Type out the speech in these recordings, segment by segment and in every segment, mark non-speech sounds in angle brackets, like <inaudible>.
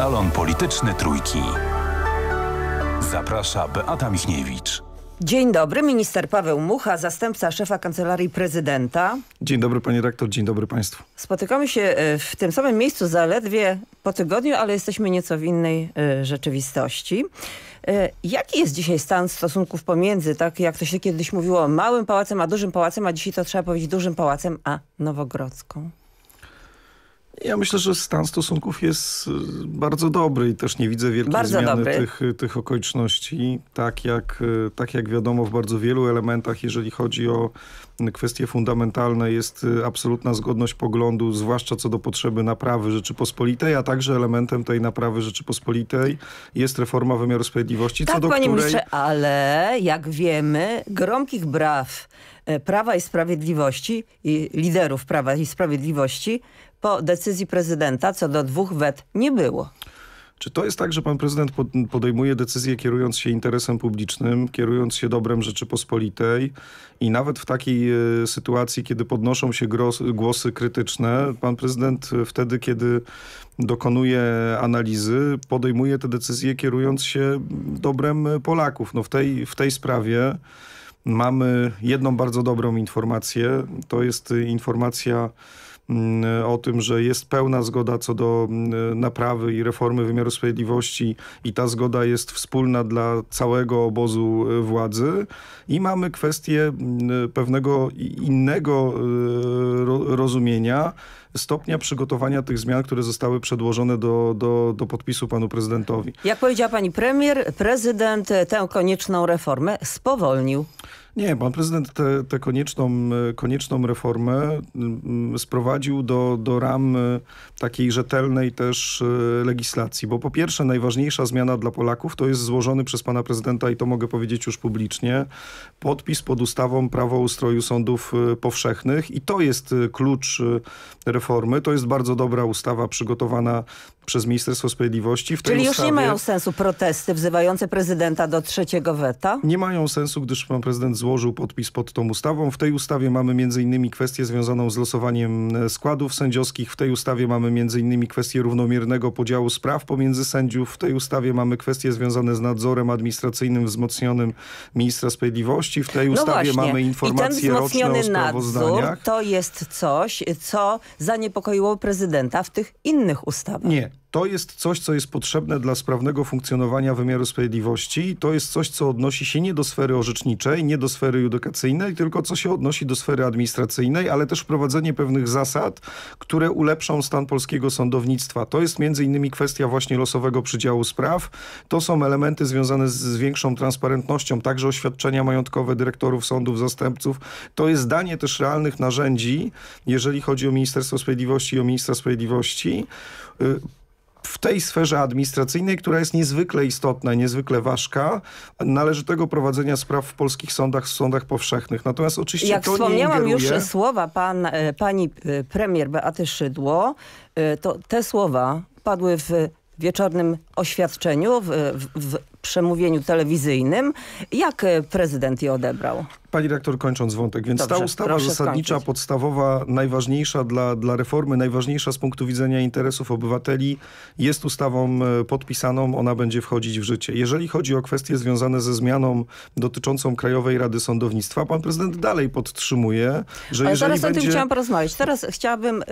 Salon Polityczny Trójki. Zaprasza Beata Michniewicz. Dzień dobry, minister Paweł Mucha, zastępca szefa Kancelarii Prezydenta. Dzień dobry panie rektor, dzień dobry państwu. Spotykamy się e, w tym samym miejscu zaledwie po tygodniu, ale jesteśmy nieco w innej y, rzeczywistości. Y, jaki jest dzisiaj stan stosunków pomiędzy, tak jak to się kiedyś mówiło, małym pałacem a dużym pałacem, a dzisiaj to trzeba powiedzieć dużym pałacem a Nowogrodzką? Ja myślę, że stan stosunków jest y, bardzo dobry i też nie widzę wielkiej bardzo zmiany tych, tych okoliczności. Tak jak, y, tak jak wiadomo w bardzo wielu elementach, jeżeli chodzi o kwestie fundamentalne, jest y, absolutna zgodność poglądu, zwłaszcza co do potrzeby naprawy Rzeczypospolitej, a także elementem tej naprawy Rzeczypospolitej jest reforma wymiaru sprawiedliwości, tak, co do panie której... Ministrze, ale jak wiemy, gromkich braw Prawa i Sprawiedliwości i liderów Prawa i Sprawiedliwości po decyzji prezydenta co do dwóch wet nie było. Czy to jest tak, że pan prezydent podejmuje decyzję kierując się interesem publicznym, kierując się dobrem Rzeczypospolitej i nawet w takiej e, sytuacji, kiedy podnoszą się głosy krytyczne, pan prezydent wtedy, kiedy dokonuje analizy, podejmuje te decyzje kierując się dobrem Polaków. No w tej, w tej sprawie mamy jedną bardzo dobrą informację. To jest informacja Mm, o tym, że jest pełna zgoda co do mm, naprawy i reformy wymiaru sprawiedliwości i ta zgoda jest wspólna dla całego obozu e, władzy i mamy kwestię mm, pewnego innego e, rozumienia stopnia przygotowania tych zmian, które zostały przedłożone do, do, do podpisu panu prezydentowi. Jak powiedziała pani premier, prezydent tę konieczną reformę spowolnił. Nie, pan prezydent tę konieczną, konieczną reformę sprowadził do, do ram takiej rzetelnej też e, legislacji, bo po pierwsze najważniejsza zmiana dla Polaków to jest złożony przez pana prezydenta i to mogę powiedzieć już publicznie, podpis pod ustawą prawo ustroju sądów e, powszechnych i to jest e, klucz reformy. To jest bardzo dobra ustawa przygotowana przez Ministerstwo Sprawiedliwości. W Czyli już ustawie... nie mają sensu protesty wzywające prezydenta do trzeciego weta? Nie mają sensu, gdyż pan prezydent złożył podpis pod tą ustawą. W tej ustawie mamy między innymi kwestię związaną z losowaniem e, składów sędziowskich. W tej ustawie mamy między innymi kwestię równomiernego podziału spraw pomiędzy sędziów. W tej ustawie mamy kwestie związane z nadzorem administracyjnym wzmocnionym ministra sprawiedliwości. W tej no ustawie właśnie. mamy informacje roczne o sprawozdaniach. To jest coś, co zaniepokoiło prezydenta w tych innych ustawach. Nie, to jest coś, co jest potrzebne dla sprawnego funkcjonowania wymiaru sprawiedliwości. To jest coś, co odnosi się nie do sfery orzeczniczej, nie do sfery edukacyjnej, tylko co się odnosi do sfery administracyjnej, ale też wprowadzenie pewnych zasad, które ulepszą stan polskiego sądownictwa. To jest między innymi kwestia właśnie losowego przydziału spraw. To są elementy związane z, z większą transparentnością, także oświadczenia majątkowe dyrektorów sądów, zastępców. To jest danie też realnych narzędzi, jeżeli chodzi o Ministerstwo Sprawiedliwości i o Ministra Sprawiedliwości, y, w tej sferze administracyjnej, która jest niezwykle istotna, niezwykle ważka, należytego prowadzenia spraw w polskich sądach, w sądach powszechnych. Natomiast oczywiście Jak to wspomniałam nie już słowa pan, e, pani e, premier Beaty Szydło, e, to te słowa padły w wieczornym oświadczeniu, w, w, w przemówieniu telewizyjnym. Jak prezydent je odebrał? Pani rektor, kończąc wątek, więc Dobrze, ta ustawa zasadnicza, skończyć. podstawowa, najważniejsza dla, dla reformy, najważniejsza z punktu widzenia interesów obywateli jest ustawą e, podpisaną, ona będzie wchodzić w życie. Jeżeli chodzi o kwestie związane ze zmianą dotyczącą Krajowej Rady Sądownictwa, pan prezydent dalej podtrzymuje, że Ale jeżeli teraz będzie... o tym chciałam porozmawiać. Teraz chciałabym y,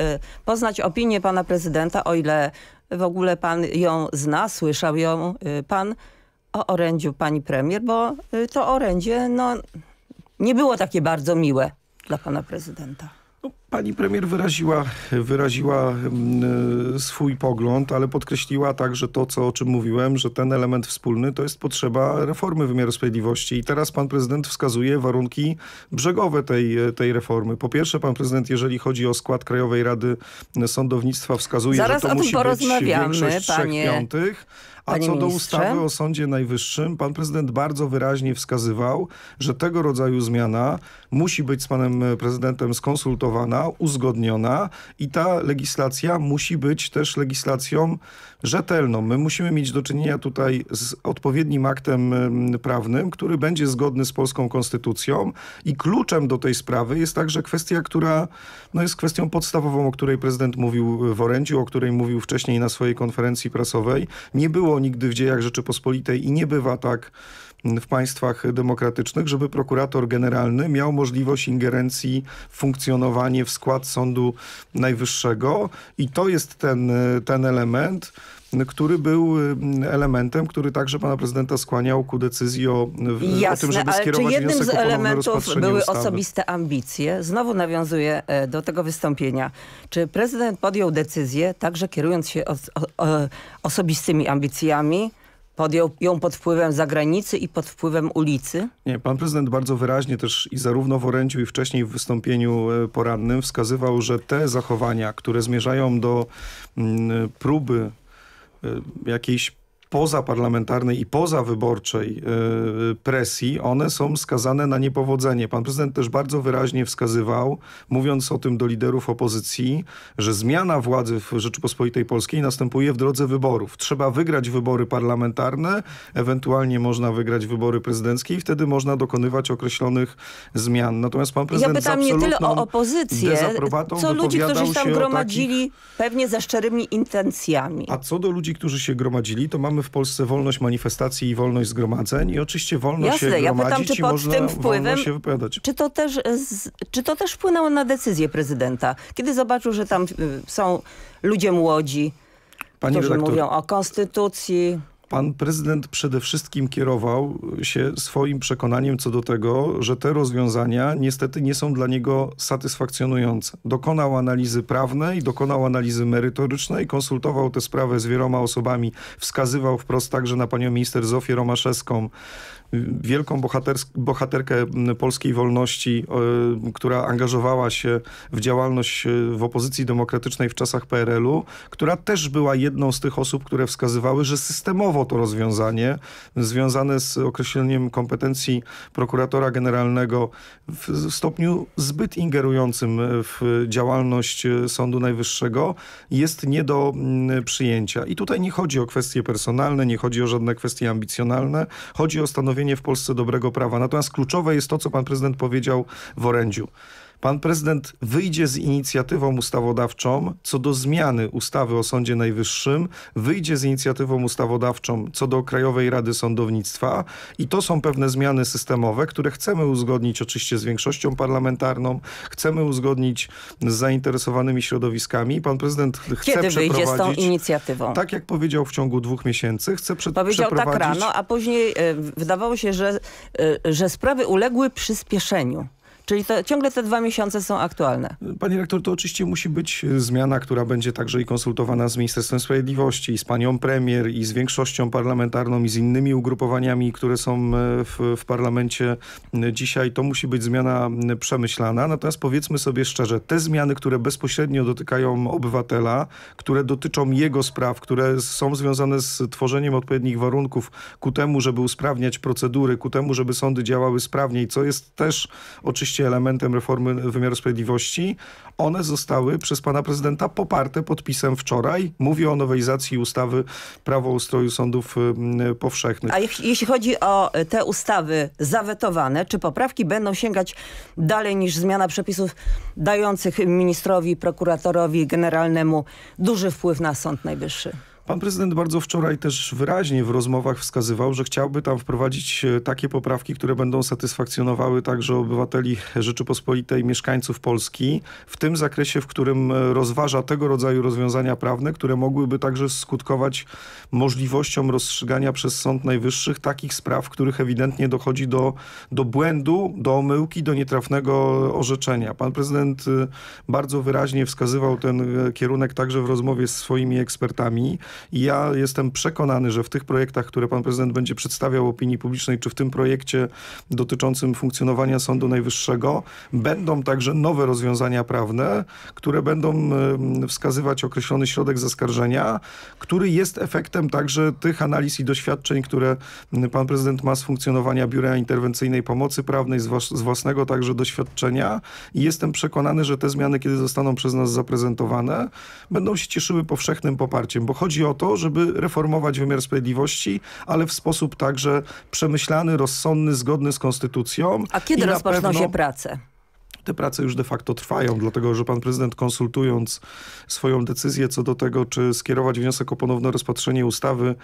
poznać opinię pana prezydenta, o ile w ogóle pan ją zna, słyszał ją pan o orędziu pani premier, bo y, to orędzie no, nie było takie bardzo miłe dla pana prezydenta. No, pani premier wyraziła, wyraziła mm, swój pogląd, ale podkreśliła także to, co, o czym mówiłem, że ten element wspólny to jest potrzeba reformy wymiaru sprawiedliwości. I teraz pan prezydent wskazuje warunki brzegowe tej, tej reformy. Po pierwsze, pan prezydent, jeżeli chodzi o skład Krajowej Rady Sądownictwa, wskazuje, Zaraz że to musi być większość panie, trzech piątych. A Panie co ministrze? do ustawy o Sądzie Najwyższym, pan prezydent bardzo wyraźnie wskazywał, że tego rodzaju zmiana musi być z panem prezydentem skonsultowana uzgodniona i ta legislacja musi być też legislacją rzetelną. My musimy mieć do czynienia tutaj z odpowiednim aktem em, prawnym, który będzie zgodny z polską konstytucją i kluczem do tej sprawy jest także kwestia, która no, jest kwestią podstawową, o której prezydent mówił w orędziu, o której mówił wcześniej na swojej konferencji prasowej. Nie było nigdy w dziejach Rzeczypospolitej i nie bywa tak w państwach demokratycznych, żeby prokurator generalny miał możliwość ingerencji w funkcjonowanie, w skład Sądu Najwyższego i to jest ten, ten element, który był y, elementem, który także pana prezydenta skłaniał ku decyzji o, w- o Jasne, tym, żeby ale czy skierować jednym z elementów były ustawy. osobiste ambicje? Znowu nawiązuję e, do tego wystąpienia. Czy prezydent podjął decyzję, także kierując się o, o, osobistymi ambicjami, podjął ją pod wpływem zagranicy i pod wpływem ulicy? Nie, pan prezydent bardzo wyraźnie też i zarówno w orędziu i wcześniej w wystąpieniu e, porannym wskazywał, że te zachowania, które zmierzają do mm, próby e, jakiejś pozaparlamentarnej i pozawyborczej e, presji, one są skazane na niepowodzenie. Pan prezydent też bardzo wyraźnie wskazywał, mówiąc o tym do liderów opozycji, że zmiana władzy w Rzeczypospolitej Polskiej następuje w drodze wyborów. Trzeba wygrać wybory parlamentarne, ewentualnie można wygrać wybory prezydenckie i wtedy można dokonywać określonych zmian. Natomiast pan Ja prezydent pytam z nie tyle o opozycję, co ludzi, którzy się tam gromadzili pewnie ze szczerymi intencjami. a co do ludzi, którzy się gromadzili, to mamy w Polsce wolność manifestacji i wolność zgromadzeń i oczywiście wolność Jasne, się ja pytam, gromadzić czy i pod można tym wpływem- wolno się wypowiadać. Czy to, też, czy to też wpłynęło na decyzję prezydenta? Kiedy zobaczył, że tam y, są ludzie młodzi, Pani którzy redaktor, mówią o konstytucji, pan prezydent przede wszystkim kierował się swoim przekonaniem co do tego, że te rozwiązania niestety nie są dla niego satysfakcjonujące. Dokonał analizy prawnej, dokonał analizy merytorycznej, konsultował tę sprawę z wieloma osobami, wskazywał wprost także na panią minister Zofię Romaszewską, wielką bohaterkę polskiej wolności, e, która angażowała się w działalność e, w opozycji demokratycznej w czasach PRL-u, która też była jedną z tych osób, które wskazywały, że systemowo to rozwiązanie związane z określeniem kompetencji prokuratora generalnego w stopniu zbyt ingerującym w działalność e, Sądu Najwyższego jest nie do przyjęcia. I tutaj nie chodzi o kwestie personalne, nie chodzi o żadne kwestie ambicjonalne, chodzi o w Polsce dobrego prawa. Natomiast kluczowe jest to, co pan prezydent powiedział w orędziu. Pan prezydent wyjdzie z inicjatywą ustawodawczą co do zmiany ustawy o Sądzie Najwyższym, wyjdzie z inicjatywą ustawodawczą co do Krajowej Rady Sądownictwa i to są pewne zmiany systemowe, które chcemy uzgodnić oczywiście z większością parlamentarną, chcemy uzgodnić z zainteresowanymi środowiskami. Pan prezydent chce kiedy wyjdzie z tą inicjatywą? tak jak powiedział w ciągu dwóch miesięcy, chce prze Powiedział tak rano, a później e, wydawało się, że, e, że sprawy uległy przyspieszeniu. Czyli ciągle te dwa miesiące są aktualne. Panie rektor, to oczywiście musi być e, zmiana, która będzie także i konsultowana z Ministerstwem Sprawiedliwości, i z panią premier, i z większością parlamentarną, i z innymi ugrupowaniami, które są e, w, w parlamencie e, dzisiaj. To musi być zmiana przemyślana. Natomiast powiedzmy sobie szczerze, te zmiany, które bezpośrednio dotykają obywatela, które dotyczą jego spraw, które są związane z tworzeniem odpowiednich warunków ku temu, żeby usprawniać procedury, ku temu, żeby sądy działały sprawniej, co jest też oczywiście elementem reformy wymiaru sprawiedliwości, one zostały przez pana prezydenta poparte podpisem wczoraj. Mówię o nowelizacji ustawy Prawo ustroju sądów y, powszechnych. A jeśli jeśli chodzi o e, te ustawy zawetowane, czy poprawki będą sięgać dalej niż zmiana przepisów dających ministrowi, prokuratorowi generalnemu duży wpływ na Sąd Najwyższy? Pan prezydent bardzo wczoraj też wyraźnie w rozmowach wskazywał, że chciałby tam wprowadzić e, takie poprawki, które będą satysfakcjonowały także obywateli Rzeczypospolitej, mieszkańców Polski, w tym zakresie, w którym e, rozważa tego rodzaju rozwiązania prawne, które mogłyby także skutkować możliwością rozstrzygania przez Sąd Najwyższych takich spraw, w których ewidentnie dochodzi do, do błędu, do omyłki, do nietrafnego orzeczenia. Pan prezydent e, bardzo wyraźnie wskazywał ten kierunek także w rozmowie z swoimi ekspertami. I ja jestem przekonany, że w tych projektach, które pan prezydent będzie przedstawiał opinii publicznej, czy w tym projekcie dotyczącym funkcjonowania Sądu Najwyższego, będą także nowe rozwiązania prawne, które będą wskazywać określony środek zaskarżenia, który jest efektem także tych analiz i doświadczeń, które pan prezydent ma z funkcjonowania Biura Interwencyjnej Pomocy Prawnej, z własnego także doświadczenia. I jestem przekonany, że te zmiany, kiedy zostaną przez nas zaprezentowane, będą się cieszyły powszechnym poparciem, bo chodzi o to, żeby reformować wymiar sprawiedliwości, ale w sposób także przemyślany, rozsądny, zgodny z konstytucją. A kiedy rozpoczną pewno- się prace? te prace już de facto trwają, dlatego że pan prezydent konsultując swoją decyzję co do tego, czy skierować wniosek o ponowne rozpatrzenie ustawy,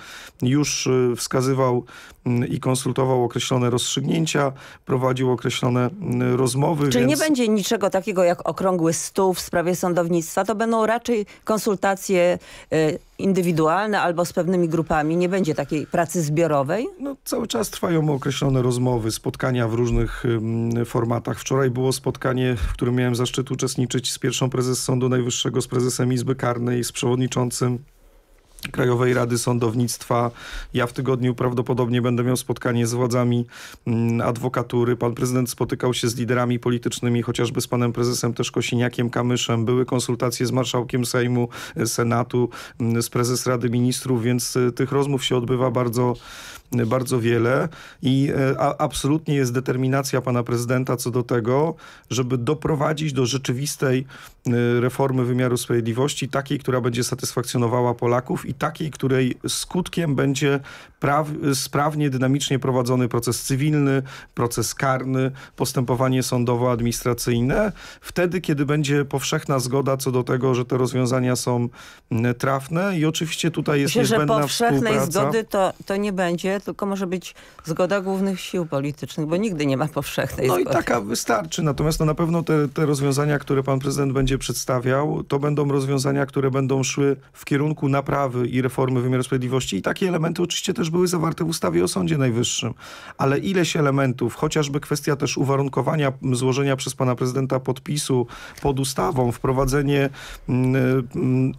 już y, wskazywał mm, i konsultował określone rozstrzygnięcia, prowadził określone mm, rozmowy. Czyli więc... nie będzie niczego takiego jak okrągły stół w sprawie sądownictwa, to będą raczej konsultacje y, indywidualne albo z pewnymi grupami. Nie będzie takiej pracy zbiorowej. No, cały czas trwają określone rozmowy, spotkania w różnych formatach. Wczoraj było spotkanie, w którym miałem zaszczyt uczestniczyć z pierwszą prezes Sądu Najwyższego, z prezesem Izby Karnej, z przewodniczącym Krajowej Rady Sądownictwa. Ja w tygodniu prawdopodobnie będę miał spotkanie z władzami mm, adwokatury. Pan prezydent spotykał się z liderami politycznymi, chociażby z panem prezesem też Kosiniakiem Kamyszem. Były konsultacje z marszałkiem Sejmu, y, Senatu, mm, z prezes Rady Ministrów, więc y, tych rozmów się odbywa bardzo bardzo wiele i e, absolutnie jest determinacja pana prezydenta co do tego, żeby doprowadzić do rzeczywistej e, reformy wymiaru sprawiedliwości, takiej, która będzie satysfakcjonowała Polaków i takiej, której skutkiem będzie praw, sprawnie, dynamicznie prowadzony proces cywilny, proces karny, postępowanie sądowo-administracyjne. Wtedy, kiedy będzie powszechna zgoda co do tego, że te rozwiązania są trafne i oczywiście tutaj jest Myślę, że niezbędna powszechnej współpraca. zgody to, to nie będzie, tylko może być zgoda głównych sił politycznych, bo nigdy nie ma powszechnej No i zgody. taka wystarczy. Natomiast no na pewno te, te rozwiązania, które pan prezydent będzie przedstawiał, to będą rozwiązania, które będą szły w kierunku naprawy i reformy wymiaru sprawiedliwości. I takie elementy oczywiście też były zawarte w ustawie o Sądzie Najwyższym. Ale ileś elementów, chociażby kwestia też uwarunkowania złożenia przez pana prezydenta podpisu pod ustawą, wprowadzenie mm, mm,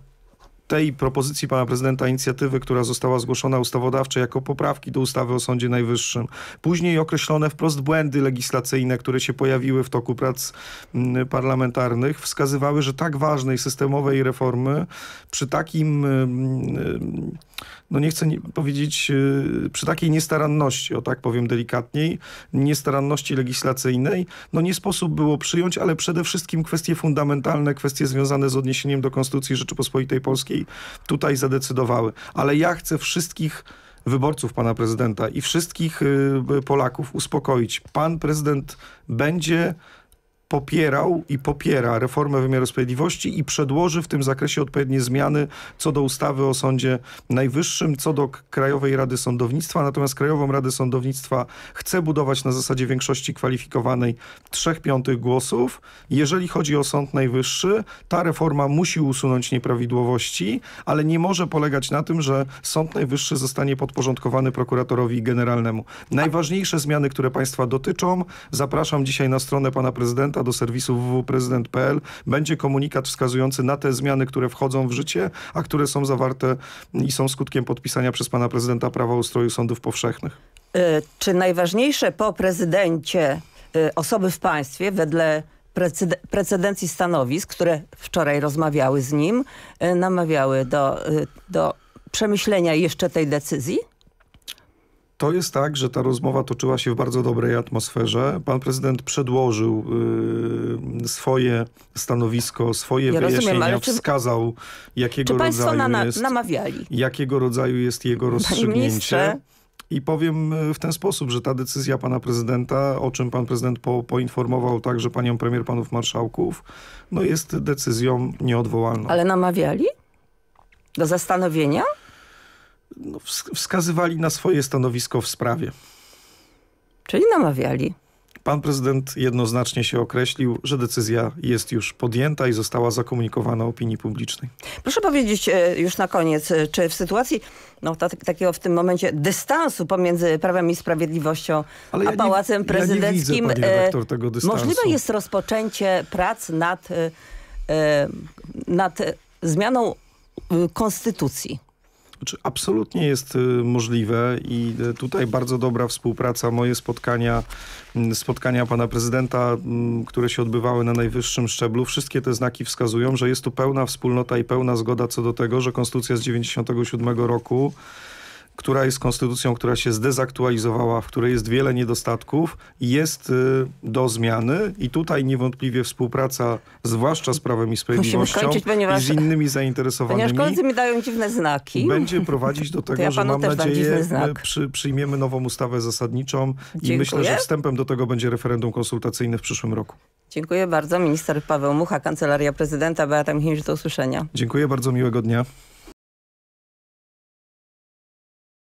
tej propozycji pana prezydenta inicjatywy, która została zgłoszona ustawodawczo jako poprawki do ustawy o Sądzie Najwyższym. Później określone wprost błędy legislacyjne, które się pojawiły w toku prac mm, parlamentarnych, wskazywały, że tak ważnej systemowej reformy przy takim, mm, no nie chcę nie powiedzieć, y, przy takiej niestaranności, o tak powiem delikatniej, niestaranności legislacyjnej, no nie sposób było przyjąć, ale przede wszystkim kwestie fundamentalne, kwestie związane z odniesieniem do Konstytucji Rzeczypospolitej Polskiej tutaj zadecydowały. Ale ja chcę wszystkich wyborców pana prezydenta i wszystkich y, Polaków uspokoić. Pan prezydent będzie popierał i popiera reformę wymiaru sprawiedliwości i przedłoży w tym zakresie odpowiednie zmiany co do ustawy o Sądzie Najwyższym, co do Krajowej Rady Sądownictwa. Natomiast Krajową Radę Sądownictwa chce budować na zasadzie większości kwalifikowanej trzech piątych głosów. Jeżeli chodzi o Sąd Najwyższy, ta reforma musi usunąć nieprawidłowości, ale nie może polegać na tym, że Sąd Najwyższy zostanie podporządkowany prokuratorowi generalnemu. Najważniejsze zmiany, które państwa dotyczą, zapraszam dzisiaj na stronę pana prezydenta do serwisu www.prezydent.pl. Będzie komunikat wskazujący na te zmiany, które wchodzą w życie, a które są zawarte i są skutkiem podpisania przez pana prezydenta prawa ustroju sądów powszechnych. Y, Czy najważniejsze po prezydencie y, osoby w państwie wedle precede- precedencji stanowisk, które wczoraj rozmawiały z nim, y, namawiały do, do przemyślenia jeszcze tej decyzji? To jest tak, że ta rozmowa toczyła się w bardzo dobrej atmosferze. Pan prezydent przedłożył y, swoje stanowisko, swoje Ja rozumiem, wyjaśnienia, ale czy- wskazał jakiego Czy rodzaju na, na, jest... namawiali? jakiego rodzaju jest jego rozstrzygnięcie. I powiem e, w ten sposób, że ta decyzja pana prezydenta, o czym pan prezydent po, poinformował także panią premier, panów marszałków, no jest decyzją nieodwołalną. Ale namawiali? Do zastanowienia? No, wsk- wskazywali na swoje stanowisko w sprawie. Czyli namawiali. Pan prezydent jednoznacznie się określił, że decyzja jest już podjęta i została zakomunikowana opinii publicznej. Proszę powiedzieć e, już na koniec, e, czy w sytuacji no, ta, takiego w tym momencie dystansu pomiędzy Prawem i Sprawiedliwością Ale a ja Pałacem ja nie widzę, Prezydenckim e, redaktor, tego dystansu. możliwe jest rozpoczęcie prac nad, e, e, nad e, zmianą e, konstytucji? Czy absolutnie jest y, możliwe i y, tutaj bardzo dobra współpraca, moje spotkania, mm, spotkania pana prezydenta, mm, które się odbywały na najwyższym szczeblu, wszystkie te znaki wskazują, że jest tu pełna wspólnota i pełna zgoda co do tego, że konstytucja z 97 roku która jest konstytucją, która się zdezaktualizowała, w której jest wiele niedostatków, jest y, do zmiany i tutaj niewątpliwie współpraca, zwłaszcza z Prawem i Sprawiedliwością kończyć, ponieważ- i z innymi Ponieważ zainteresowanymi, koledzy mi dają dziwne znaki. będzie <laughs> prowadzić do tego, ja że mam nadzieję, przy, przyjmiemy nową ustawę zasadniczą i Dziękuję. myślę, że wstępem do tego będzie referendum konsultacyjne w przyszłym roku. Dziękuję bardzo. Minister Paweł Mucha, Kancelaria Prezydenta. Beata Michniewicz, do usłyszenia. Dziękuję bardzo, miłego dnia.